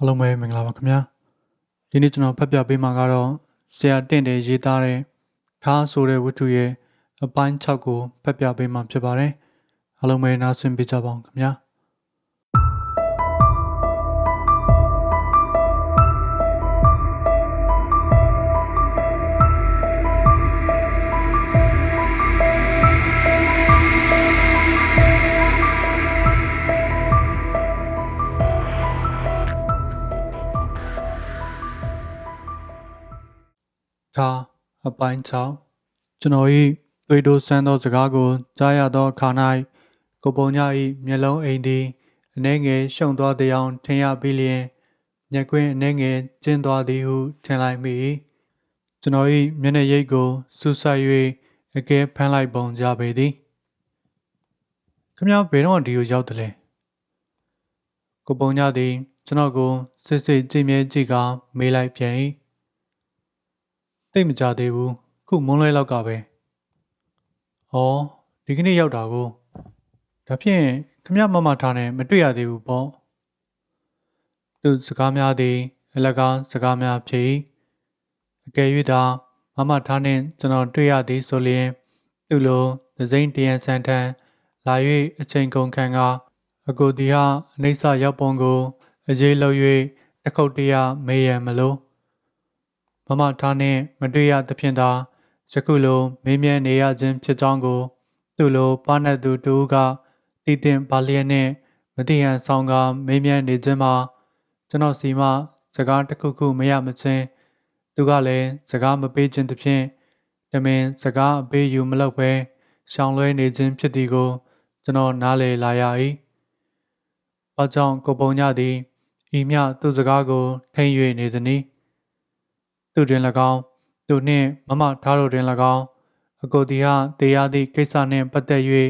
အားလုံးပဲမင်္ဂလာပါခင်ဗျာဒီနေ့ကျွန်တော်ဖတ်ပြပေးမှာကတော့ဆရာတင့်တယ်ရေးသားတဲ့ထားဆိုတဲ့ဝတ္ထုရဲ့အပိုင်း6ကိုဖတ်ပြပေးမှာဖြစ်ပါတယ်အားလုံးပဲနားဆင်ပေးကြပါအောင်ခင်ဗျာ ဒါအပိုင်း6ကျွန်တော်၏သွေးတိုးဆန်းသောစကားကိုကြားရသောအခါ၌ကိုပုံည၏မျက်လုံးအိမ်သည်အနှဲငယ်ရှုံသွားသည်အောင်ထင်ရပြီးလျင်မျက်ကွင်းအနှဲငယ်ကျင်းသွားသည်ဟုထင်လိုက်မိ၏ကျွန်တော်၏မျက်နှာရိပ်ကိုစူးစိုက်၍အကဲဖမ်းလိုက်ပုံကြပေသည်ခမဘယ်တော့ဒီကိုရောက်တယ်လဲကိုပုံညသည်ကျွန်တော်ကိုစစ်စစ်ကြည့်မြဲကြည့်ကမေးလိုက်ပြန်၏ တိတ်မကြသေးဘူးခုမွန်းလွဲလောက်ကပဲဩဒီကနေ့ရောက်တာကိုဒါဖြင့်ခမမမထားနဲ့မတွေ့ရသေးဘူးပေါ့သူစကားများသည် အလကားစကားများဖြစ်၏အကယ်၍သာမမထားနှင့်ကျွန်တော်တွေ့ရသည်ဆိုလျင်သူလိုသစိမ့်တရန်ဆန်ထန်လာ၍အချိန်ကုန်ခံကအကိုတီဟာအနိစ္စရောက်ပုံကိုအရေးလုပ်၍တစ်ခုတ်တရမေးရန်မလို့ မမထားနှင့်မတွေ့ရသဖြင့်သာယခုလိုမေးမြန်းနေရခြင်းဖြစ်ကြောင်းကို သူလိုပါနတ်သူတူကတည်တင်ပါလျက်နှင့်မတိဟန်ဆောင်ကမေးမြန်းနေခြင်းမှာကျွန်တော်စီမှစကားတစ်ခုခုမရမချင်းသူကလည်းစကားမပေးခြင်းသဖြင့်တမင်စကားအပေးယူမလုပ်ဘဲရှောင်လွှဲနေခြင်းဖြစ်သည်ကို ကျွန်တော်နားလည်လာရ၏။ဘာကြောင့်ကိုပုံညသည်ဤမြသူစကားကိုထိန်၍နေသည်နည်း သူတွင်၎င်းသူနှင့်မမထားတို့တွင်၎င်းအကိုတီဟာတရားသည့်ကိစ္စနှင့်ပတ်သက်၍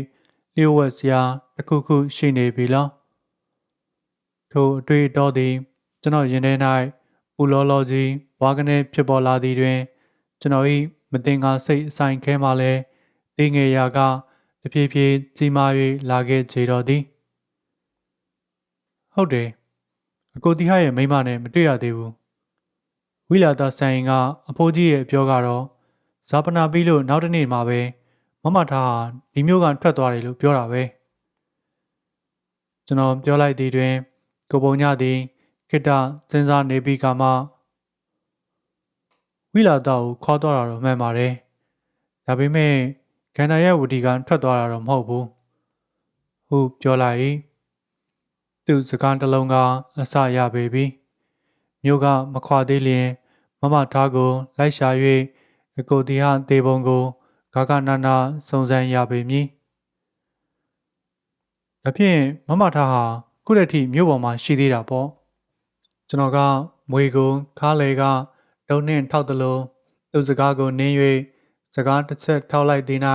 လျှို့ဝှက်စရာတစ်ခုခုရှိနေပြီလားထိုအတွေ့အတော်သည်ကျွန်တော်ရင်ထဲ၌ပူလောလောကြီးဝါကနေဖြစ်ပေါ်လာသည်တွင် ကျွန်တော်၏မတင်ကားစိတ်အဆိုင်ခဲမှလည်းတည်ငယ်ရာကတဖြည်းဖြည်းကြီးမား၍လာခဲ့ကြတော်သည်ဟုတ်တယ်အကိုတီဟာရဲ့မိမနဲ့မတွေ့ရသေးဘူး ဝိလာသာဆိုင်ကအဖိုးကြီးရဲ့အပြောကတော့ဇာပနာပြီးလို့နောက်တစ်နေ့မှာပဲမမထားဟာဒီမျိုးကထွက်သွားတယ်လို့ပြောတာပဲကျွန်တော်ပြောလိုက်သည်တွင်ကိုပုံညသည်ခိတ္တစဉ်းစားနေပြီးကမှဝိလာသာကိုခေါ်သွားတာတော့မှန်ပါတယ်ဒါပေမဲ့ခန္ဓာရဲ့ဝတီကထွက်သွားတာတော့မဟုတ်ဘူးဟုပြောလိုက်၏သူစကားတစ်လုံးကအစရပေပြီ မြို့ကမခွာသေးလျင် မမထားကိုလိုက်ရှာ၍အကိုတီဟတေပုံကိုဂါဂနာနာစုံစမ်းရပေမည်။ဒါဖြင့်မမထားဟာခုတည်းထိမြို့ပေါ်မှာရှိသေးတာပေါ့။ကျွန်တော်ကမွေကိုခါလေကဒုံနှင့်ထောက်တလို့သူစကားကိုနင်း၍စကားတစ်ချက်ထောက်လိုက်သည်၌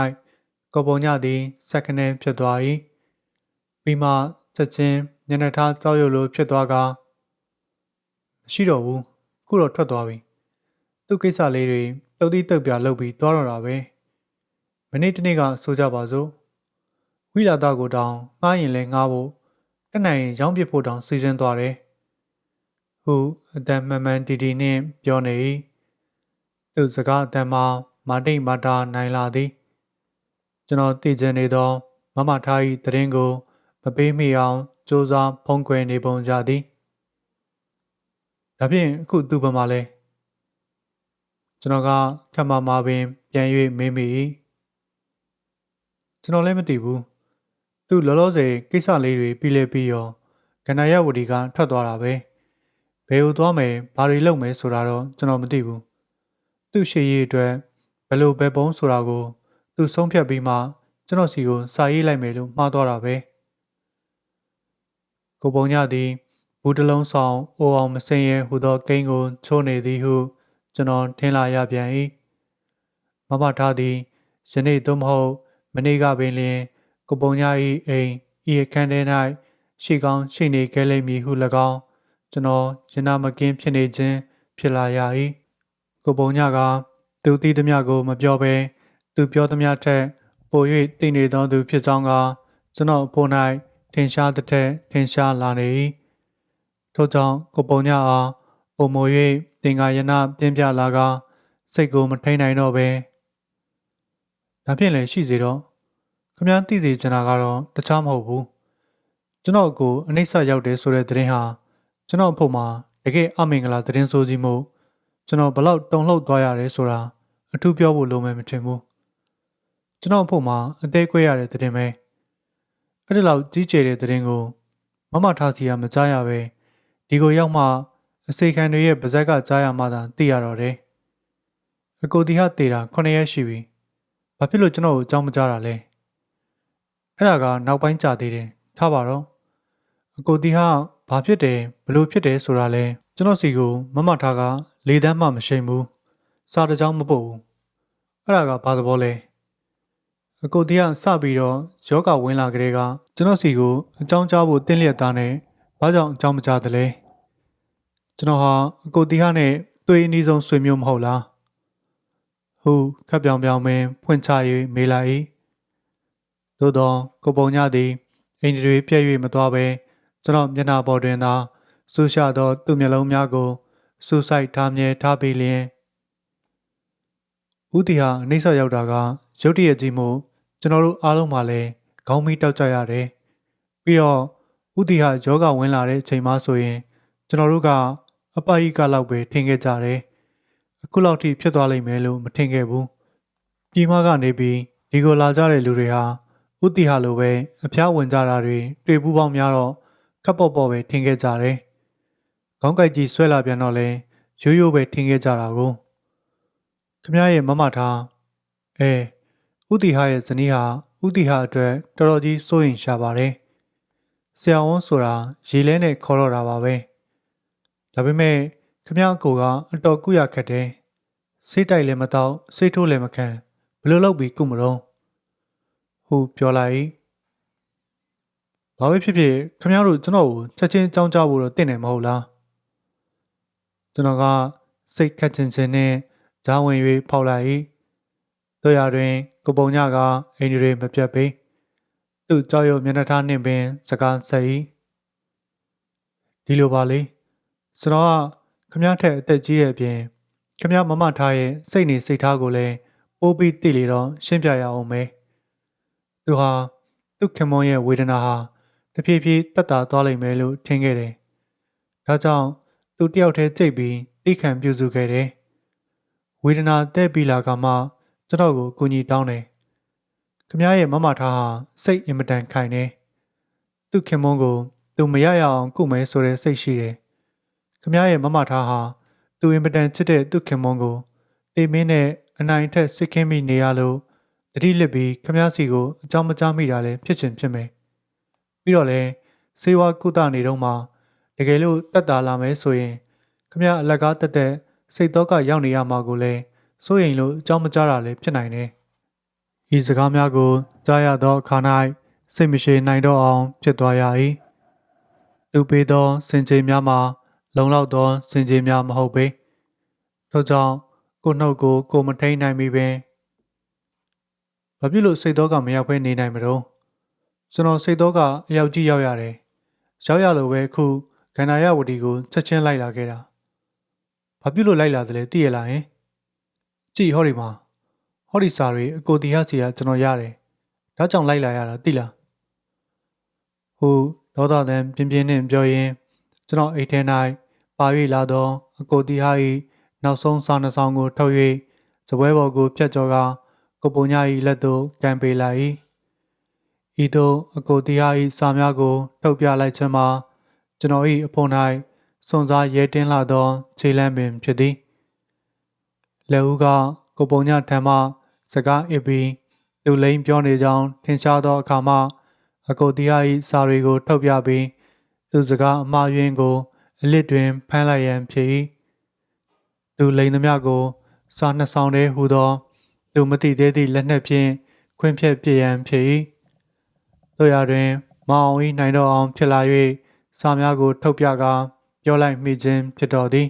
ကိုပုံညသည်စက္ကနင်းဖြစ်သွား၏။ပြီးမှချက်ချင်းညနေထားကြောက်ရွံ့လိုဖြစ်သွားက မရှိတော့ဘူးခုတော့ထွက်သွားပြီသူ့ကိစ္စလေးတွေတုတ်တိတုတ်ပြလုပ်ပြီးသွားတော့တာပဲမနေ့တနေ့ကဆိုကြပါစို့ဝိလာတာကိုတောင်ငှားရင်လဲငှားဖို့တနိုင်ရင်ရောင်းပစ်ဖို့တောင်စီစဉ်သွားတယ်ဟုအတန်မှန်မှန်တီတီနှင့်ပြောနေ၏သူစကားအတန်မှာမာတိတ်မာတာနိုင်လာသည်ကျွန်တော်တည်ကျင်နေသောမမထား၏တရင်ကိုမပေးမိအောင်စူးစမ်းဖုံးကွယ်နေပုံကြသည် ဒါဖြင့်အခုသူဘာမှလဲကျွန်တော်ကခက်မမာပင်ပြန်၍မေးမိ၏ကျွန်တော်လည်းမသိဘူးသူလောလောဆယ်ကိစ္စလေးတွေပြီးလဲပြီးရောကန္နာယဝတီကထွက်သွားတာပဲဘယ်ကိုသွားမယ်ဘာတွေလုပ်မယ်ဆိုတာတော့ကျွန်တော်မသိဘူးသူ့ရှေ့ရေးအတွက်ဘယ်လိုပဲပုံးဆိုတာကို သူဆုံးဖြတ်ပြီးမှကျွန်တော်စီကိုစာရေးလိုက်မယ်လို့မှားသွားတာပဲကိုပုံညသည် ဘူးတလုံးဆောင်အိုအောင်မစင်ရဲဟူသောကိန်းကိုချိုးနေသည်ဟု ကျွန်တော်ထင်လာရပြန်၏မမထားသည်ယနေ့သို့မဟုတ်မနေ့ကပင်လျင်ကိုပုံညာ၏အိမ်ဤအခန်းထဲ၌ရှိကောင်းရှိနေခဲ့လိမ့်မည်ဟု၎င်းကျွန်တော်ရင်နာမကင်းဖြစ်နေခြင်းဖြစ်လာရ၏ကိုပုံညာကသူတည်သည်မြကို မပြောဘဲသူပြောသည်မြထက်ပို၍တည်နေသောသူဖြစ်ကြောင်းကကျွန်တော်အဖို့၌ထင်ရှားတဲ့ထင်ရှားလာနေ၏ ထို့ကြောင့်ကိုပုံညအားပုံမို၍တင်္ကာယနာပြင်းပြလာကစိတ်ကိုမထိန်နိုင်တော့ပဲဒါဖြင့်လည်းရှိစေတော့ခမည်းသိစေချင်တာကတော့တခြားမဟုတ်ဘူးကျွန်တော်ကိုအနှိမ့်ဆက်ရောက်တယ်ဆိုတဲ့သတင်းဟာကျွန်တော်အဖို့မှာတကယ်အမင်္ဂလာသတင်းဆိုးကြီးမို့ကျွန်တော်ဘလောက်တုန်လှုပ်သွားရတယ်ဆိုတာအထူးပြောဖို့လိုမယ်မထင်ဘူးကျွန်တော်အဖို့မှာအသေးကွဲရတဲ့သတင်းပဲအဲ့ဒီလောက်ကြီးကျယ်တဲ့သတင်းကိုမမထားစီကမကြားရပဲ ဒီကိုရောက်မှအစိခံတွေရဲ့ပါဇက်ကကြားရမှသာသိရတော့တယ်အကိုတီဟာတေတာ9ရက်ရှိပြီဘာဖြစ်လို့ကျွန်တော်ကိုအကြောင်းမကြားတာလဲအဲ့ဒါကနောက်ပိုင်းကြာသေးတယ်ထားပါတော့အကိုတီဟာဘာဖြစ်တယ်ဘလို့ဖြစ်တယ်ဆိုတာလဲကျွန်တော်စီကိုမမထားကလေတန်းမှမရှိဘူးစာတစ်ကြောင်းမပုတ်ဘူးအဲ့ဒါကဘာသဘောလဲအကိုတီကစပြီးတော့ယောဂဝင်လာကြတဲ့ကကျွန်တော်စီကိုအကြောင်းကြားဖို့တင်းလျက်သားနဲ့ဘာကြောင့်အကြောင်းမကြားသလဲ ကျွန်တော်ဟာအကိုတီဟာနဲ့တွေ့အနည်းဆုံးဆွေမျိုးမဟုတ်လားဟုခပ်ပြောင်ပြောင်ပင်ဖွင့်ချ၍မေးလာ၏သို့သောကိုပုံညသည်အိမ်တွေပြည့်၍မသွားဘဲကျွန်တော်မျက်နှာပေါ်တွင်သာဆူရှာသောသူ့မျက်လုံးများကိုစူးစိုက်ထားမြဲထားပြီးလျင်ဦးတီဟာအနှိမ့်ဆက်ရောက်တာကရုတ်တရက်ကြီးမှုကျွန်တော်တို့အားလုံးမှလည်းခေါင်းမီးတောက်ကြရတယ်ပြီးတော့ဦးတီဟာယောဂဝင်လာတဲ့အချိန်မှဆိုရင် ကျွန်တော်တို့က အပအိကလောက်ပဲထင်ခဲ့ကြတယ်အခုလောက်ထိဖြစ်သွားလိမ့်မယ်လို့မထင်ခဲ့ဘူးပြည်မကနေပြီးဒီကိုလာကြတဲ့လူတွေဟာဥတီဟာလိုပဲအဖျားဝင်ကြတာတွေတွေ့ပူးပေါင်းများတော့ခပ်ပေါ်ပေါ်ပဲထင်ခဲ့ကြတယ်ခေါင်းကိုက်ကြီးဆွဲလာပြန်တော့လဲရိုးရိုးပဲထင်ခဲ့ကြတာကိုခမရဲ့မမထားအဲဥတီဟာရဲ့ဇနီးဟာဥတီဟာအတွက်တော်တော်ကြီးစိုးရင်ရှာပါတယ်ဆရာဝန်ဆိုတာရေလဲနဲ့ခေါ်တော့တာပါပဲ ဒါပေမဲ့ခမအကိုကအတော်ကုရခက်တယ်စိတ်တိုက်လည်းမတော့စိတ်ထိုးလည်းမခံဘလို့လုပ်ပြီးကုမတော့ဟုပြောလိုက်ဘာပဲဖြစ်ဖြစ်ခမတို့ကျွန်တော်ကိုချက်ချင်းကြောင်းကြဖို့တော့တင့်တယ်မဟုတ်လားကျွန်တော်ကစိတ်ခက်ချင်ချင်နဲ့ဂျားဝင်၍ဖောက်လိုက်တို့ရတွင်ကိုပုံညကအိမ်တွေမပြတ်ပေသူ့ကြောက်ရွံ့မျက်နှာထားနှင့်ပင်စကားဆက်၏ဒီလိုပါလေ ကျွန်တော်ကခမထက်အသက်ကြီးတဲ့အပြင်ခမမမထားရဲ့စိတ်နေစိတ်ထားကိုလည်းပိုးပြီးသိလေတော့ရှင်းပြရအောင်မယ်သူဟာသူ့ခင်မွန်ရဲ့ဝေဒနာဟာတဖြည်းဖြည်းတက်တာသွားလိမ့်မယ်လို့ထင်ခဲ့တယ်ဒါကြောင့်သူတယောက်တည်းကြိတ်ပြီးသိခံပြုစုခဲ့တယ်ဝေဒနာတဲ့ပြီးလာကမှကျွန်တော်ကိုကူညီတောင်းတယ်ခမရဲ့မမထားဟာစိတ်အင်မတန်ခိုင်နေသူ့ခင်မွန်ကိုသူမရရအောင်ကုမယ်ဆိုတဲ့စိတ်ရှိတယ် ခမရဲ့မမထားဟာသူအင်ပတန်ချစ်တဲ့သူခင်မွန်ကိုတေမင်းနဲ့အနိုင်ထက်စစ်ခင်းမိနေရလို့တတိလစ်ပြီးခမစီကိုအကြောင်းမကြားမိတာလည်းဖြစ်ချင်ဖြစ်မယ်ပြီးတော့လည်းစေဝါကုသနေတော့မှတကယ်လို့တက်တာလာမယ်ဆိုရင်ခမအလက်ကားတက်တက်စိတ်တော့ကရောက်နေရမှာကိုလည်းစိုးရင်လို့အကြောင်းမကြားတာလည်းဖြစ်နိုင်တယ်ဤစကားများကိုကြားရသောအခါ၌စိတ်မရှိနိုင်တော့အောင်ဖြစ်သွားရ၏သူပေးသောစင်ကြေများမှာ လုံလောက်သောစင်ကြေများမဟုတ်ပေထို့ကြောင့်ကိုနှုတ်ကိုကိုမထိန်နိုင်မိပင်ဘာဖြစ်လို့စိတ်တော့ကမရောက်ဖဲနေနိုင်မလို့ကျွန်တော်စိတ်တော့ကအယောက်ကြီးရောက်ရတယ်ရောက်ရလို့ပဲခုခန္ဓာရဝတီကိုချက်ချင်းလိုက်လာခဲ့တာဘာဖြစ်လို့လိုက်လာသလဲသိရလားဟင်ကြည့်ဟောဒီမှာဟောဒီစာတွေအကိုတီဟစီကကျွန်တော်ရတယ်ဒါကြောင့်လိုက်လာရတာသိလားဟိုဒေါသတန်ပြင်းပြင်းနဲ့ပြောရင်းကျွန်တော်အိတ်ထဲ၌ ပါ၍လာသောအကိုတီဟာ၏နောက်ဆုံးစာနှဆောင်ကိုထုတ်၍စပွဲပေါ်ကိုဖြတ်ကျော်ကာကိုပုံညာ၏လက်သို့ကန်ပေးလိုက်၏ဤသို့အကိုတီဟာ၏စာများကိုထုတ်ပြလိုက်ခြင်းမှာကျွန်တော်၏အဖို့၌စွန်စားရဲတင်းလာသောခြေလမ်းပင်ဖြစ်သည်လက်ဦးကကိုပုံညာထံမှစကားအစ်ပြီးသူလိန်ပြောနေကြောင်းထင်ရှားသောအခါမှအကိုတီဟာ၏စာတွေကိုထုတ်ပြပြီးသူစကားအမှားယွင်းကို အလစ်တွင်ဖမ်းလိုက်ရန်ဖြစ်၏သူလိန်သမျှကိုစာနှစ်ဆောင်တည်းဟူသော သူမတိသေးသည့်လက်နက်ဖြင့်ခွင့်ဖြတ်ပြရန်ဖြစ်၏တို့ရတွင်မအောင်၏နိုင်တော့အောင်ဖြစ်လာ၍စာများကို ထုတ်ပြကာပြောလိုက်မိခြင်းဖြစ်တော်သည်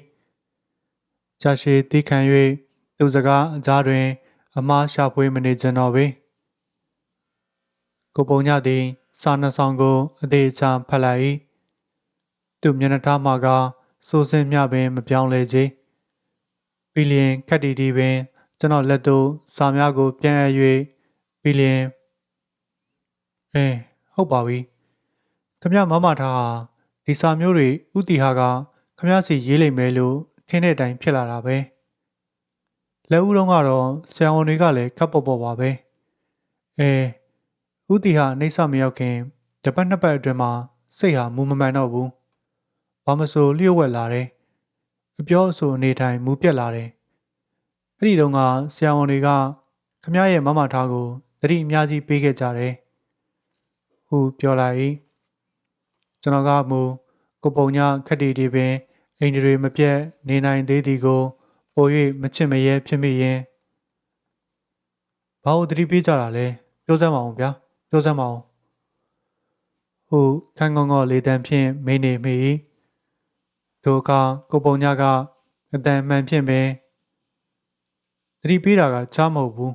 ကြာရှည်သိခံ၍သူစကားအကြားတွင် အမားရှာဖွေမနေခြင်းတော်ပေကိုပုံညသည်စာနှစ်ဆောင်ကို အသေးချာဖတ်လိုက်၏ သူ့မျက်နှာထားမှာကစိုးစင်းမြပင်မပြောင်းလဲချေပြီးလျင်ခက်တီတီပင် ကျွန်တော်လက်သို့စာများကို ပြန်အပ်၍ပြီးလျင်အင်းဟုတ်ပါပြီခမရမမထားဟာဒီစာမျိုးတွေဥတီဟာကခမရစီရေးလိမ့်မယ်လို့ထင်းတဲ့အတိုင်းဖြစ်လာတာပဲလက်ဦးတုံးကတော့ဆရာဝန်တွေကလည်းခပ်ပေါ်ပေါ်ပါပဲအဲဥတီဟာအိဋ္ဌမရောက်ခင်တပတ်နှစ်ပတ်အတွင်းမှာစိတ်ဟာမူမမှန်တော့ဘူး ဘာမဆိုလျှို့ဝှက်လာတယ်အပြောအဆိုအနေထိုင်မူပြက်လာတယ်အဲ့ဒီတုန်းကဆရာဝန်တွေကခမရရဲ့မမထားကိုတတိအများကြီးပေးခဲ့ကြတယ်ဟုပြောလိုက်၏ကျွန်တော်ကမူကိုပုံညခက်တီတီပင်အိန္ဒြေမပြတ်နေနိုင်သေးသည်ကိုပို၍မချစ်မရဲဖြစ်မိရင်ဘာလို့တတိပေးကြတာလဲပြောစမ်းမအောင်ဗျာပြောစမ်းမအောင်ဟုခန်းကောင်းကောလေးတန်းဖြင့်မိနေမိ၏ ဒုအခါကိုပုံညကအတန်မှန်ဖြင့်ပင်တတိပေးတာကချားမဟုတ်ဘူး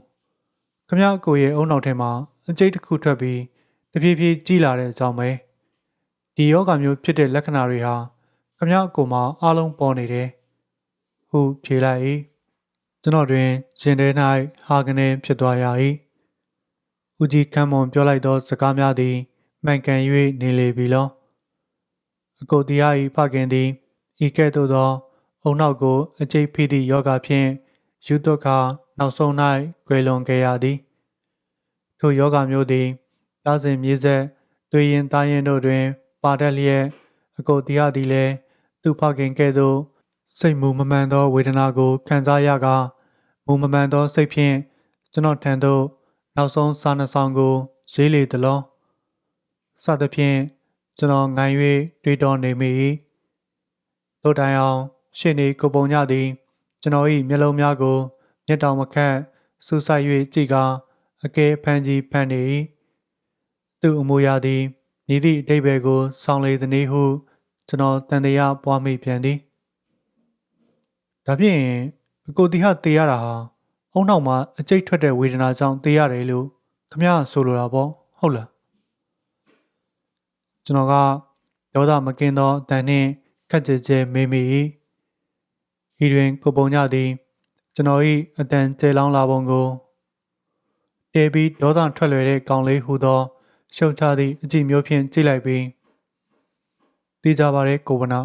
ခမရကိုရဲ့အုံနောက်ထဲမှာအကျိတ်တစ်ခုထွက်ပြီးတဖြည်းဖြည်းကြီးလာတဲ့အကြောင်းပဲဒီယောဂမျိုးဖြစ်တဲ့လက္ခဏာတွေဟာခမရကိုမှာအလုံးပေါ်နေတယ်ဟုဖြေလိုက်၏ကျွန်တော်တွင်ရင်ထဲ၌ဟာကနေဖြစ်သွားရ၏ဦးကြီးကမ်းမွန်ပြောလိုက်သောစကားများသည်မှန်ကန်၍နေလေပြီလောအကိုတရား၏ဖခင်သည် ဤကဲ့သို့သောအုံနောက်ကိုအကျိတ်ဖိသည့်ယောဂဖြင့်ယူတုခါနောက်ဆုံး၌ကွယ်လွန်ခဲ့ရသည်ထိုယောဂမျိုးသည်တားစဉ်မြေဆက်တွေ့ရင်တားရင်တို့တွင် ပါတတ်လျက်အကိုတရားသည်လည်းသူဖခင်ကဲ့သို့စိတ်မူမမှန်သောဝေဒနာကိုခံစားရကာမူမမှန်သောစိတ်ဖြင့်ကျွန်တော်ထံသို့နောက်ဆုံးစာနှဆောင်ကိုဈေးလေသလောစသဖြင့်ကျွန်တော်ငိုင်း၍တွေးတောနေမိ၏ တို့တိုင်အောင်ရှေ့နေကိုပုံညသည် ကျွန်တော်၏မျက်လုံးများကိုမျက်တောင်မခန့်စူးစိုက်၍ကြည့်ကာအကဲဖန်ကြီးဖန်နေ၏သူ့အမူအရာသည်မြည်သည့်အတိတ်ဘယ်ကိုဆောင်းလေသည်ဟု ကျွန်တော်တန်တရားပွားမိပြန်သည်ဒါဖြင့်အကိုတီဟတေးရတာဟာအုံနောက်မှာအကျိတ်ထွက်တဲ့ဝေဒနာကြောင့်တေးရတယ်လို့ခမရဆိုလိုတာပေါ့ဟုတ်လားကျွန်တော်ကဒေါသမကင်းသောတန်နှင့် ခက်ကြဲကြဲမေးမိ၏ဤတွင်ကိုပုံညသည်ကျွန်တော်၏အတန်ကျဲလောင်းလာပုံကိုတေပြီးဒေါသထွက်လွယ်တဲ့ကောင်လေးဟူသောရှုံချသည့်အကြည့်မျိုးဖြင့်ကြည့်လိုက်ပြီးသိကြပါရဲ့ကိုဝနာ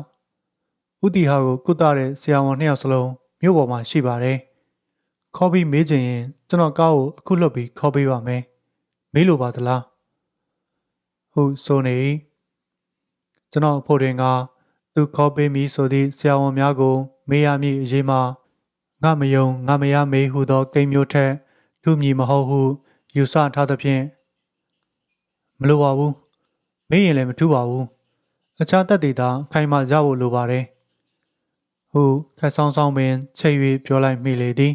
ဥတီဟာကိုကုသတဲ့ဆရာဝန်နှစ်ယောက်စလုံးမြို့ပေါ်မှာရှိပါတယ်။ခေါ်ပြီးမေးချင်ရင်ကျွန်တော်ကားကိုအခုလွတ်ပြီးခေါ်ပေးပါမယ်။မေးလို့ပါသလား။ဟုတ်ဆိုနေကျွန်တော်ဖို့တွင်က သူခေါ်ပေးမည်ဆိုသည့်ဆရာဝန်များကိုမေးရမည်အရေးမှာငါမယုံငါမရမေးဟုသောကိန်းမျိုးထက်သူမည်မဟုတ်ဟုယူဆထားသဖြင့်မလိုပါဘူး။မေးရင်လည်းမထူးပါဘူး။အခြားတက်သေးတာခိုင်မာကြဖို့လိုပါတယ်ဟုခက်ဆောင်ဆောင်ပင်ချိတ်၍ပြောလိုက်မိလေသည်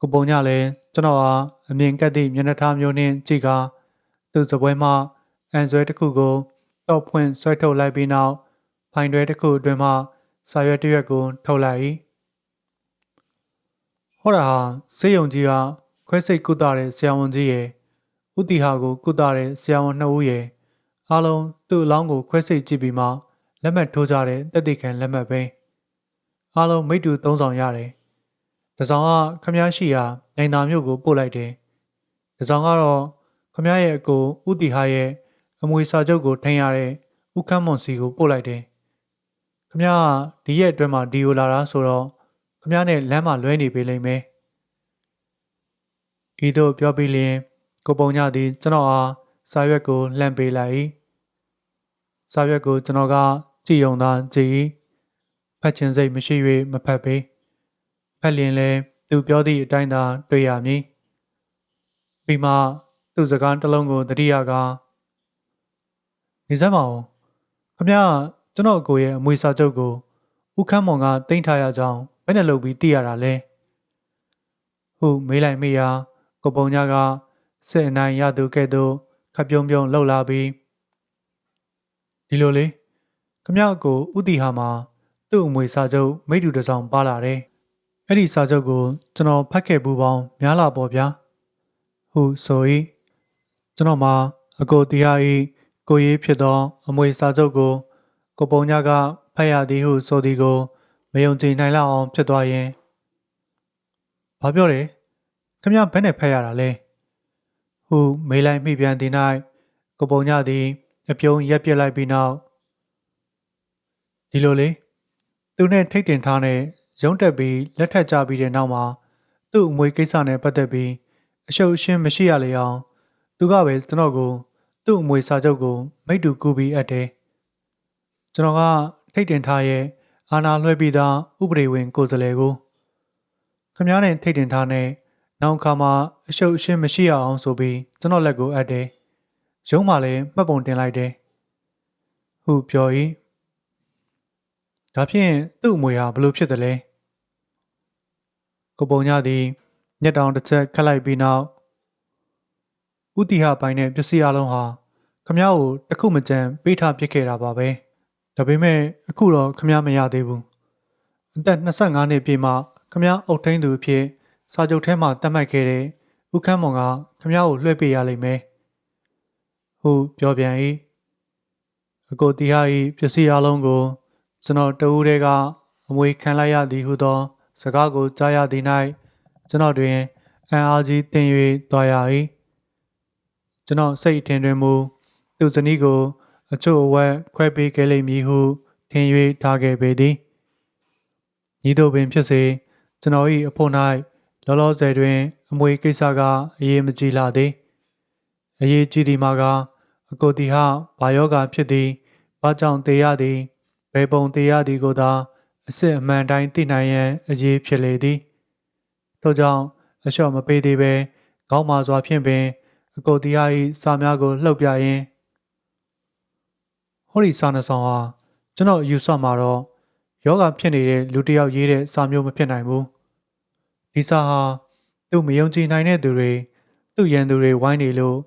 ကိုပုံညလည်းကျွန်တော်အားအမြင်ကက်သည့်မျက်နှာထားမျိုးနှင့်ကြည့်ကာသူ့စပွဲမှအန်ဆွဲတစ်ခုကိုတော့ဖွင့်ဆွဲထုတ်လိုက်ပြီးနောက် ဖိုင်တွဲတစ်ခုအတွင်းမှစာရွက်တစ်ရွက်ကိုထုတ်လိုက်၏ဟောတာဟာစေယုံကြီးကခွဲစိတ်ကုသတဲ့ဆရာဝန်ကြီးရဲ့ဥတီဟာကိုကုသတဲ့ဆရာဝန်နှစ်ဦးရဲ့အားလုံးသူ့အလောင်းကိုခွဲစိတ်ကြည့်ပြီးမှလက်မှတ်ထိုးကြတဲ့တက်တိခံလက်မှတ်ပဲ။အားလုံးမိတူသုံးဆောင်ရတယ်။တဆောင်ကခမည်းရှိရာနိုင်သာမြို့ကိုပို့လိုက်တယ်။တဆောင်ကတော့ခမည်းရဲ့အကိုဥတီဟာရဲ့အမွေစာချုပ်ကိုထိန်းရတဲ့ဥခမ်းမွန်စီကိုပို့လိုက်တယ်။ ခမည်းကဒီရက်အတွင်းမှာဒီယိုလာတာဆိုတော့ခမည်းနဲ့လမ်းမှာလွဲနေပေလိမ့်မယ်။ဤသို့ပြောပြီးလျင်ကိုပုံညသည်ကျွန်တော်အားစာရွက်ကိုလှမ်းပေးလိုက်၏။စာရွက်ကိုကျွန်တော်ကကြည့်ုံသာကြည့်၏ဖတ်ခြင်းစိတ်မရှိ၍မဖတ်ပေဖတ်လျင်လည်းသူပြောသည့်အတိုင်းသာတွေ့ရမည်ပြီးမှသူစကားတစ်လုံးကိုတတိယကနေစမ်းပါဦးခမရ ကျွန်တော်အကိုရဲ့အမွေစာချုပ်ကိုဦးခမ်းမောင်ကတင်ထားရကြောင်းဘယ်နဲ့လုပ်ပြီးသိရတာလဲဟုမေးလိုက်မိရာကိုပုံညာကစစ်အနိုင်ရသူကဲ့သို့ခပြုံးပြုံးလှုပ်လာပြီးဒီလိုလေခမရကိုဥတီဟာမှာသူ့အမွေစာချုပ်မိတူတစ်စောင်ပါလာတယ်။အဲ့ဒီစာချုပ်ကိုကျွန်တော်ဖတ်ခဲ့ပူပေါင်းများလာပေါ့ဗျာ။ဟုဆို၏ကျွန်တော်မှာအကိုတရား၏ကိုရေးဖြစ်သော အမွေစာချုပ်ကို ကိုပုံညကဖတ်ရသည်ဟုဆိုသည်ကိုမယုံကြည်နိုင်လောက်အောင်ဖြစ်သွားရင်ဘာပြောတယ်ခမရဘယ်နဲ့ဖတ်ရတာလဲဟုမေးလိုက်မိပြန်သည်၌ကိုပုံညသည်အပြုံးရက်ပြစ်လိုက်ပြီးနောက်ဒီလိုလေသူနဲ့ထိတ်တင်ထားနဲ့ရုံးတက်ပြီးလက်ထပ်ကြပြီးတဲ့နောက်မှာသူ့အမွေကိစ္စနဲ့ပတ်သက်ပြီးအရှုပ်အရှင်းမရှိရလေအောင် သူကပဲကျွန်တော်ကို သူ့အမွေစာချုပ်ကိုမိတ္တူကူပြီးအပ်တယ် ကျွန်တော်ကထိတ်တင်ထားရဲ့အာနာလွှဲပြီးသားဥပဒေဝင်ကိုယ်စားလှယ်ကိုခမားနဲ့ထိတ်တင်ထားနဲ့နောက်ခါမှာအရှုပ်အရှင်းမရှိရအောင်ဆိုပြီးကျွန်တော်လက်ကိုအပ်တယ်ရုံးမှလည်းမှတ်ပုံတင်လိုက်တယ်ဟုပြော၏ဒါဖြင့်သူ့အမွေဟာဘလို့ဖြစ်တယ်လဲကိုပုံညသည်ညက်တောင်တစ်ချက်ခတ်လိုက်ပြီးနောက်ဥတီဟာပိုင်းတဲ့ပစ္စည်းအလုံးဟာခမ ्या ကိုတစ်ခုမကြမ်းပေးထားပစ်ခဲ့တာပါပဲ ဒါပေမဲ့အခုတော့ခမရမရသေးဘူးအသက်25နှစ်ပြည့်မှခမရအုတ်ထင်းသူအဖြစ်စာချုပ်ထဲမှာတတ်မှတ်ခဲ့တဲ့ဥခမ်းမောင်ကခမရကိုလွှဲပေးရလိမ့်မယ်ဟုတ်ပြောပြန်၏အကိုတီဟာ၏ပစ္စည်းအလုံးကိုကျွန်တော်တဦးတည်းကအမွေခံလိုက်ရသည်ဟုသော စကားကိုကြားရသည်၌ကျွန်တော်တွင်အန်အားကြီးတင်၍သွားရ၏ကျွန်တော်စိတ်အထင်တွင်မူသူဇနီးကို အချို့အဝက်ခွဲပေးခဲ့လိမ့်မည်ဟုထင်၍ထားခဲ့ပေသည်ညီတို့ပင်ဖြစ်စေကျွန်တော်၏အဖို့၌လောလောဆယ်တွင် အမွေကိစ္စကအရေးမကြီးလာသည်အရေးကြီးသည်မှာကအကိုတီဟာဘာယောဂဖြစ်သည်ဘာကြောင့်တေရသည်ဘယ်ပုံတေရသည်ကိုသာအစစ်အမှန်တိုင်းသိနိုင်ရန်အရေးဖြစ်လေသည်ထို့ကြောင့်အလျှော့မပေးသေးပဲခေါင်းမာစွာဖြင့်ပင်အကိုတီဟာ၏စာများကိုလှုပ်ပြရင်း ဟောဒီစာနှဆောင်ဟာကျွန်တော်အယူဆမှာတော့ယောဂဖြစ်နေတဲ့လူတစ်ယောက်ရေးတဲ့စာမျိုးမဖြစ်နိုင်ဘူးဒီစာဟာသူ့မယုံကြည်နိုင်တဲ့သူတွေသူ့ရန်သူတွေဝိုင်းနေလို့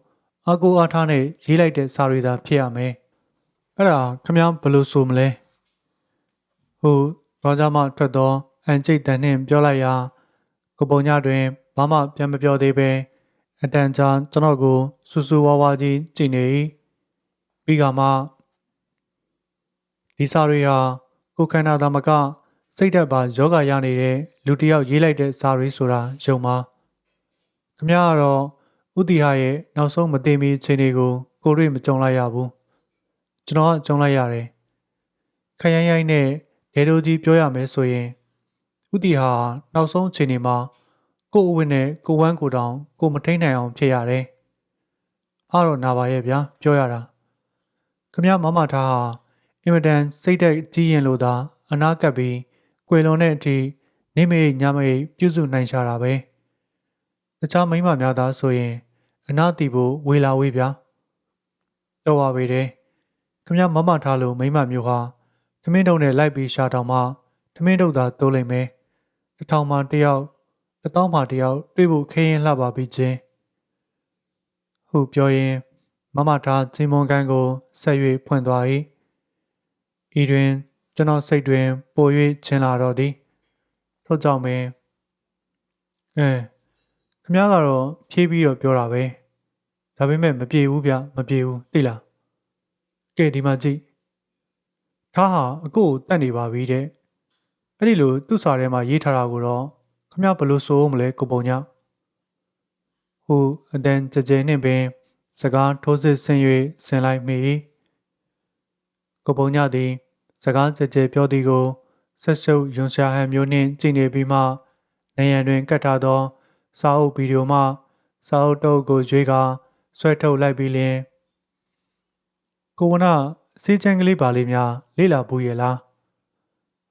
အကူအားထားနဲ့ရေးလိုက်တဲ့စာတွေသာဖြစ်ရမယ်အဲ့ဒါခမ ्या ဘယ်လိုဆိုမလဲဟိုတော့ကြမှထွက်သောအန်ကျိတ်တန်နှင့်ပြောလိုက်ရာကိုပုံညတွင်ဘာမှပြန်မပြောသေးပဲအတန်ကြာကျွန်တော်ကိုစူးစူးဝါးဝါကြီးကြည့်နေ၏ပြီးကမှ ဒီစာတွေဟာကိုခန္ဓာသမကစိတ်ဓာတ်ပါယောဂရနေတဲ့လူတစ်ယောက်ရေးလိုက်တဲ့စာတွေဆိုတာယုံပါခမရကတော့ဥတီဟာရဲ့နောက်ဆုံးမသိမီအချိန်တွေကို ကိုတွေ့မကြုံလိုက်ရဘူးကျွန်တော်ကကြုံလိုက်ရတယ်ခရိုင်ရိုင်းနဲ့ဒေတိုကြီးပြောရမယ်ဆိုရင်ဥတီဟာနောက်ဆုံးအချိန်တွေမှာကိုအဝင်းနဲ့ကိုဝမ်းကိုတောင် ကိုမထိန်နိုင်အောင်ဖြစ်ရတယ်အားတော့နာပါရဲ့ဗျာပြောရတာခမရမမထားဟာ အင်မတန်စိတ်သက်ကြီးရင်လို့သာအနာကပ်ပြီးကွယ်လွန်တဲ့အထိနေမေညမေပြုစုနိုင်ရှာတာပဲတခြားမိမများသားဆိုရင် အနာတီဖို့ဝေလာဝေးဗျာတော့ပါပေတယ်ခမရမမထားလို့မိမမျိုးဟာသမင်းတုံနဲ့လိုက်ပြီးရှာတောင်မှသမင်းတုံသာတိုးလိုက်မယ်တစ်ထောင်မှတယောက်တစ်တောင်းမှတယောက်တွေ့ဖို့ခရင်လှပါပြီချင်းဟုပြောရင်းမမထားဇင်မွန်ကန်ကိုဆက်၍ဖွင့်သွား၏ ဤတွင် ကျွန်တော်စိတ်တွင် ပို၍ချင်းလာတော့သည်ထို့ကြောင့်ပင်အဲခမ ्या ကတော့ဖြေးပြီးတော့ပြောတာပဲဒါပေမဲ့မပြေဘူးဗျမပြေဘူးသိလားကဲဒီမှာကြည့်ထားဟာအကိုကိုတတ်နေပါပြီတဲ့အဲ့ဒီလိုသူ့စာထဲမှာရေးထားတာကိုတော့ခမ ्या ဘယ်လိုဆိုမလဲကိုပုံညဟိုအတန်ကြကြဲနှင့်ပင် စကားထိုးစစ်ဆင်၍ဆင်လိုက်မိကိုပုံညသည် စကားကြကြဲပြောသည်ကိုဆက်ရှုပ်ယွန်ရှာဟန်မျိုးနှင့်ကြည်နေပြီးမှနေရန်တွင်ကတ်ထားသော စာအုပ်ဗီဒီယိုမှစာအုပ်တုပ်ကိုရွေးကာဆွဲထုတ်လိုက်ပြီးလျှင်ကိုဝနာစီးချမ်းကလေးပါလေးများလေ့လာဘူးရဲ့လား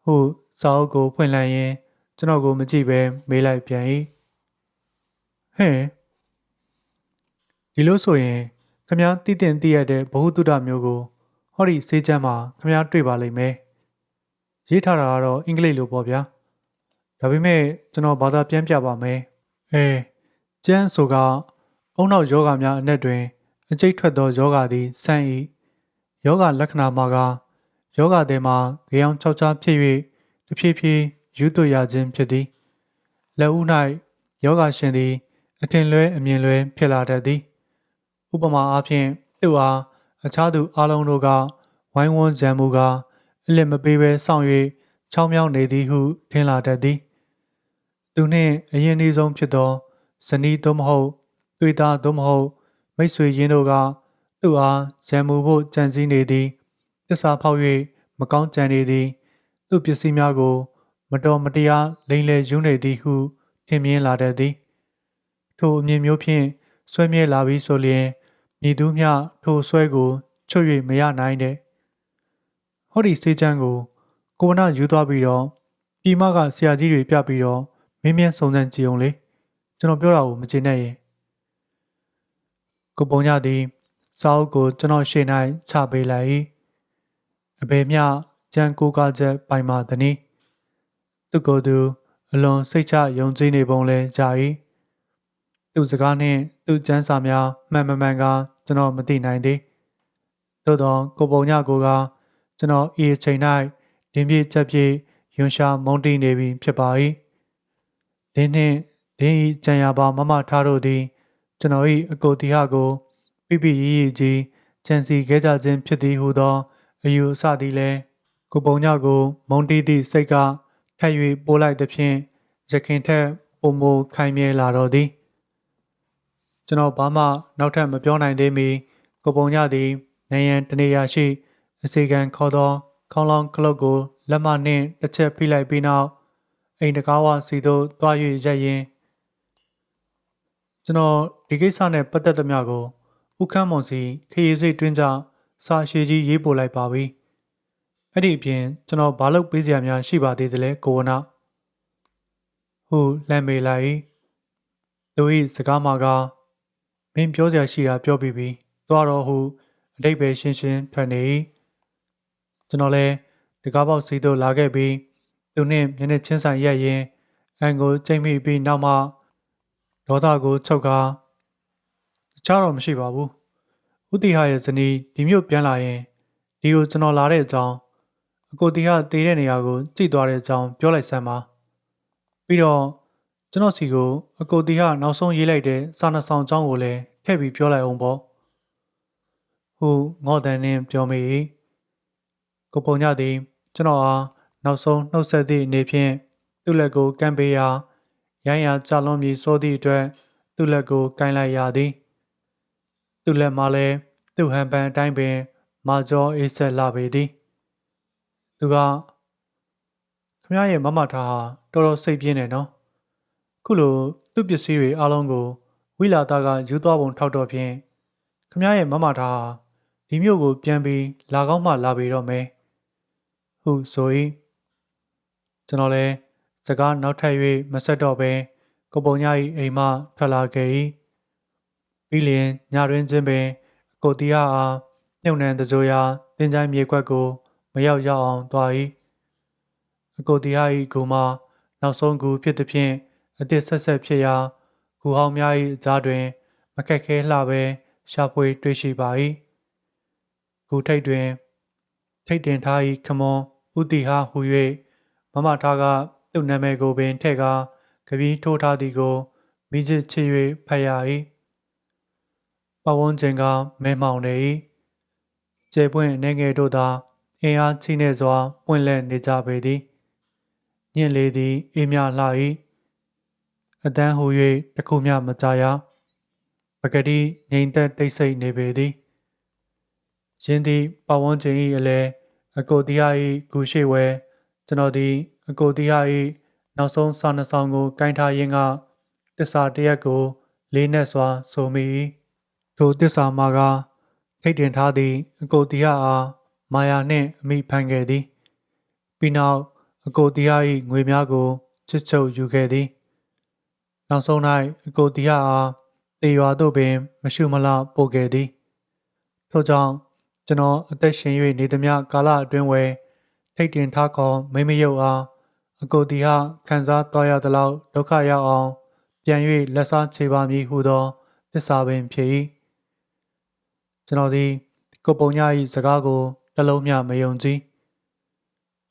ဟုစာအုပ်ကိုဖွင့်လိုက်ရင်ကျွန်တော်ကိုမကြည့်ပဲမေးလိုက်ပြန်၏ဟဲ့ဒီလိုဆိုရင်ခမားတည်တင်တည်ရတဲ့ဘ ഹു တုဒ္ဒမျိုးကို ဟောဒီစေးချမ်းမှာခမားတွေ့ပါလိမ့်မယ်ရေးထားတာကတော့အင်္ဂလိပ်လိုပေါ့ဗျာဒါပေမဲ့ကျွန်တော်ဘာသာပြန်ပြပါမယ်အဲကျန်းဆိုကအုံနောက်ယောဂများအနက်တွင် အကျိတ်ထွက်သောယောဂသည်ဆန့်၏ယောဂလက္ခဏာမှာကယောဂသည်မှာကြောင်ချောက်ချားဖြစ်၍တဖြည်းဖြည်းယူသွရခြင်းဖြစ်သည်လက်ဦး၌ယောဂရှင်သည် အထင်လွဲအမြင်လွဲဖြစ်လာတတ်သည် ဥပမာအားဖြင့်သူအား အခြားသူအလုံးတို့ကဝိုင်းဝန်းကြံမှုကအလစ်မပေးဘဲစောင့်၍ချောင်းမြောင်းနေသည်ဟုထင်လာတတ်သည် သူနှင့်အရင်အနည်းဆုံးဖြစ်သောဇနီးသို့မဟုတ်တွေ့သားသို့မဟုတ်မိတ်ဆွေရင်းတို့ကသူ့အားရံမှုဖို့ကြံစည်နေသည်တစ္ဆာဖောက်၍မကောင်းကြံနေသည် သူ့ပစ္စည်းများကို မတော်မတရားလိမ်လည်ယူနေသည်ဟုထင်မြင်လာတတ်သည် ထိုအမြင်မျိုးဖြင့်ဆွဲမြဲလာပြီးဆိုလျင် မြည်သူမျှထိုဆွဲကိုချွတ်၍မရနိုင်တဲ့ဟောဒီစေချမ်းကိုကိုဝနာယူသွားပြီးတော့ပြည်မကဆရာကြီးတွေပြပြီးတော့မင်းမြန်းစုံစမ်းကြည့်အောင်လေကျွန်တော်ပြောတာကိုမကျေနပ်ရင်ကိုပုံညသည်စာအုပ်ကိုကျွန်တော်ရှေ့၌ချပေးလိုက်၏အဘယ်မျှကြံကိုကားချက်ပိုင်မာသည်။သူကိုယ်သူအလွန်စိတ်ချယုံကြည်နေပုံလဲကြာ၏ သူစကားနှင့်သူကျမ်းစာများမှန်မမှန်ကကျွန်တော်မသိနိုင်သေးသို့သောကိုပုံညကိုကကျွန်တော်ဤအချိန်၌ဒင်းပြည့်ချက်ပြည့်ယွန်ရှာမုန်တီနေပြီဖြစ်ပါ၏ဒင်းနှင့်ဒင်းဤကြံရပါမမထားတို့သည် ကျွန်တော်၏အကိုတီဟကိုပြပြရည်ရည်ကြီးကြံစီခဲ့ကြခြင်းဖြစ်သည်ဟုသောအယူအဆသည်လည်းကိုပုံညကို မုန်တီသည့်စိတ်ကထပ်၍ပိုးလိုက်သဖြင့်ရခင်ထက်ပုံမခိုင်မြဲလာတော့သည် ကျွန်တော်ဘာမှနောက်ထပ်မပြောနိုင်သေးမီကိုပုံညသည်နေရန်တနေရာရှိအစီကံခေါ်သော ခေါင်းလောင်းကလုတ်ကိုလက်မနှင့်တစ်ချက်ဖိလိုက်ပြီးနောက်အိမ်တကားဝစီသို့တွား၍ရက်ရင်ကျွန်တော်ဒီကိစ္စနဲ့ပတ်သက်သမျှကိုဥခမ်းမွန်စီခရီးစိတ်တွင်းကြစာရှည်ကြီးရေးပို့လိုက်ပါပြီအဲ့ဒီအပြင်ကျွန်တော်ဘာလုပ်ပေးစရာများရှိပါသေးသလဲကိုဝနာဟုလမ်းမေးလိုက်သူ၏စကားမှာက မင်းပြောစရာရှိတာပြောပြီးပြီသွားတော့ဟုအတိတ်ပဲရှင်းရှင်းထွက်နေ၏ကျွန်တော်လည်းတကားပေါက်စီးသို့လာခဲ့ပြီးသူနှင့်မျက်နှာချင်းဆိုင်ရက်ရင်အန်ကိုချိန်မိပြီးနောက်မှဒေါသကိုချုပ်ကားတခြားတော့မရှိပါဘူးဥတီဟာရဲ့ဇနီးဒီမြို့ပြန်လာရင်ဒီကိုကျွန်တော်လာတဲ့အကြောင်းအကိုတီဟာတည်တဲ့နေရာကိုကြည့်သွားတဲ့အကြောင်းပြောလိုက်စမ်းပါပြီးတော့ ကျွန်တော်စီကိုအကိုတီဟာနောက်ဆုံးရေးလိုက်တဲ့စာနှဆောင်အကြောင်းကိုလည်းထည့်ပြီးပြောလိုက်အောင်ပေါ့ဟုငေါ်တန်နှင်းပြောမိ၏ကိုပုံညသည်ကျွန်တော်အားနောက်ဆုံးနှုတ်ဆက်သည့်အနေဖြင့်သူ့လက်ကိုကမ်းပေးရာရိုင်းရာကြလွန်မည်ဆိုသည့်အတွက်သူ့လက်ကိုကင်လိုက်ရသည်သူ့လက်မှလည်းသူ့ဟန်ပန်အတိုင်းပင် မာကျော်အေးဆက်လာပေသည်သူကခမရဲ့မမထားဟာတော်တော်စိတ်ပြင်းနေနော် ခုလိုသူ့ပစ္စည်းတွေအလုံးကိုဝိလာသားကယူသွားပုံထောက်တော့ဖြင့်ခမရဲ့မမထားဟာဒီမြို့ကိုပြန်ပြီးလာကောင်းမှလာပေတော့မယ်ဟုဆို၏ကျွန်တော်လည်းစကားနောက်ထပ်၍မဆက်တော့ဘဲကပုံညာ၏အိမ်မှထွက်လာခဲ့၏ပြီးလျင်ညတွင်ချင်းပင်အကိုတီယာအားမြုံနှံတကြိုရာတင်ချိုင်းမြေခွက်ကို မရောက်ရောက်အောင်သွား၏အကိုတီယာ၏ဂူမှာနောက်ဆုံးဂူဖြစ်သည်ဖြင့် အသစ်ဆက်ဆက်ဖြစ်ရာဂူဟောင်းများ၏အကြားတွင်မခက်ခဲလှပဲရှာဖွေတွေ့ရှိပါ၏ဂူထိပ်တွင် ထိတ်တင်ထား၏ခမွန်ဥတီဟာဟူ၍မမထားကသူ့နာမည်ကိုပင်ထည့်ကာကပီးထိုးထားသည်ကိုမိချစ်ချစ်၍ဖတ်ရ၏ပဝန်းကျင်ကမဲမောင်နေ၏ကျေပွင့်နေငယ်တို့သာအင်အားကြီးနေစွာပွင့်လန့်နေကြပေသည်ညင်လေသည်အေးမြလှ၏ အတန်းဟူ၍တခုမျှမကြရပကတိငိမ့်သက်တိတ်ဆိတ်နေပေသည်ရင်းသည်ပဝန်းကျင်၏အလဲအကိုတရား၏ဂူရှိဝဲကျွန်တော်သည်အကိုတရား၏နောက်ဆုံးစာနှဆောင်ကိုကင်ထားရင်းကတစ္ဆာတရက်ကို လေးနက်စွာဆိုမိထိုတစ္ဆာမှာကထိတ်တင်ထားသည့်အကိုတရားအားမာယာနှင့်အမိဖန်ခဲ့သည်ပြီးနောက်အကိုတရား၏ငွေများကိုချစ်ချုပ်ယူခဲ့သည် နောက်ဆုံး၌အကိုတရားအားတေရွာသို့ပင် မရှုမလပို့ခဲ့သည်ထို့ကြောင့်ကျွန်တော်အသက်ရှင်၍နေသမျှကာလအတွင်းဝယ်ထိတ်တင်ထားခေါ်မိမရုပ်အားအကိုတီဟာခံစားတော်ရသလောက်ဒုက္ခရောက်အောင် ပြန်၍လက်စားချေပါမည်ဟုသောသစ္စာပင်ဖြစ်၏ကျွန်တော်သည်ကိုပုံညာ၏စကားကိုတလုံးမျှမယုံကြည်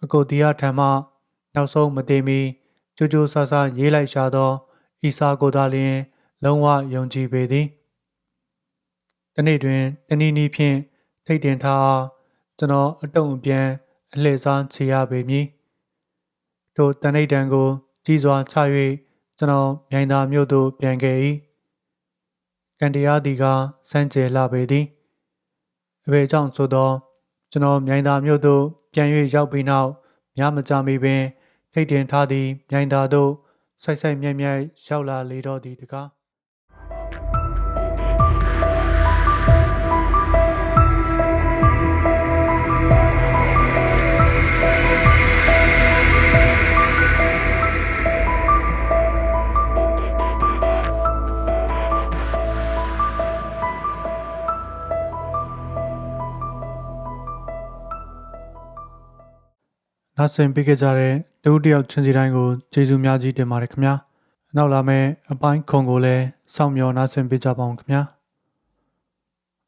အကိုတီဟာထံမှနောက်ဆုံးမတည်မီကြိုးကြိုးဆာဆာရေးလိုက်ရှာသော ဤစာကိုသာလျှင် လုံးဝယုံကြည်ပေသည်တနေ့တွင်တနည်းနည်းဖြင့်ထိတ်တင်ထားကျွန်တော်အတုံအပြန်အလှည့်စားချေရပေမည်တို့တန်ဋိဌံကို ကြီးစွာချ၍ကျွန်တော်မြိုင်သာမြို့သို့ပြန်ခဲ့၏ကံတရားသည်ကစမ်းကြယ်လှပေသည်အဘယ်ကြောင့်ဆိုသောကျွန်တော်မြိုင်သာမြို့သို့ပြန်၍ရောက်ပြီးနောက်ညမကြမီပင် ထိတ်တင်ထားသည့်မြိုင်သာသို့ ဆိုက်ဆိုက်မြိုက်မြိုက်ရောက်လာလေတော့သည်တကားနားဆင်ပေးကြတဲ့ လူတစ်ယောက်ချင်းစီတိုင်းကိုကျေးဇူးများကြီးတင်ပါတယ်ခင်ဗျာနောက်လာမယ့်အပိုင်းခွန်ကိုလည်းစောင့်မျှော်နားဆင်ပေးကြပါအောင်ခင်ဗျာ